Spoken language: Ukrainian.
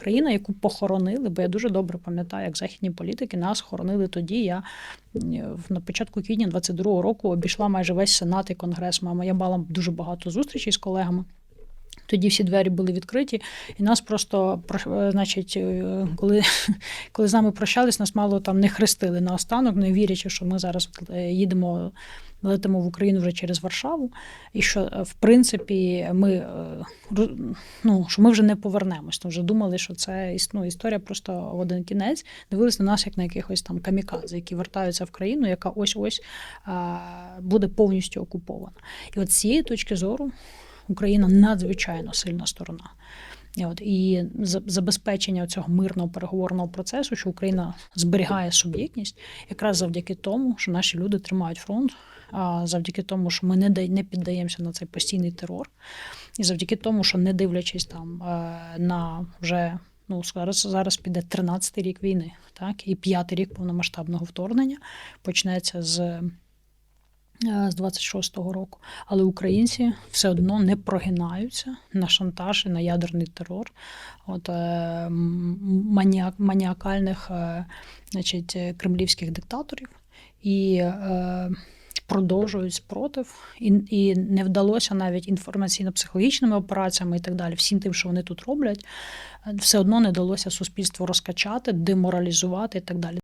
Країна, яку похоронили, бо я дуже добре пам'ятаю, як західні політики нас хоронили тоді. Я на початку квітня 22-го року обійшла майже весь сенат і конгрес. Мама, я мала дуже багато зустрічей з колегами. Тоді всі двері були відкриті, і нас просто про- е, значить, е, коли, коли з нами прощались, нас мало там не хрестили на останок, не вірячи, що ми зараз е, їдемо, летимо в Україну вже через Варшаву, і що в принципі ми ну, що ми вже не повернемось. Вже думали, що це ну, історія просто в один кінець. Дивились на нас як на якихось там камікадзе, які вертаються в країну, яка ось ось буде повністю окупована. І от з цієї точки зору. Україна надзвичайно сильна сторона. От, і забезпечення цього мирного переговорного процесу, що Україна зберігає суб'єктність, якраз завдяки тому, що наші люди тримають фронт, а завдяки тому, що ми не, не піддаємося на цей постійний терор, і завдяки тому, що не дивлячись там е, на вже ну зараз, зараз піде 13-й рік війни, так і п'ятий рік повномасштабного вторгнення почнеться з з 26-го року. Але українці все одно не прогинаються на шантаж і на ядерний терор от, е, маніак, маніакальних е, значить, е, кремлівських диктаторів і е, продовжують спротив. І, і не вдалося навіть інформаційно-психологічними операціями і так далі, всім тим, що вони тут роблять, е, все одно не вдалося суспільство розкачати, деморалізувати і так далі.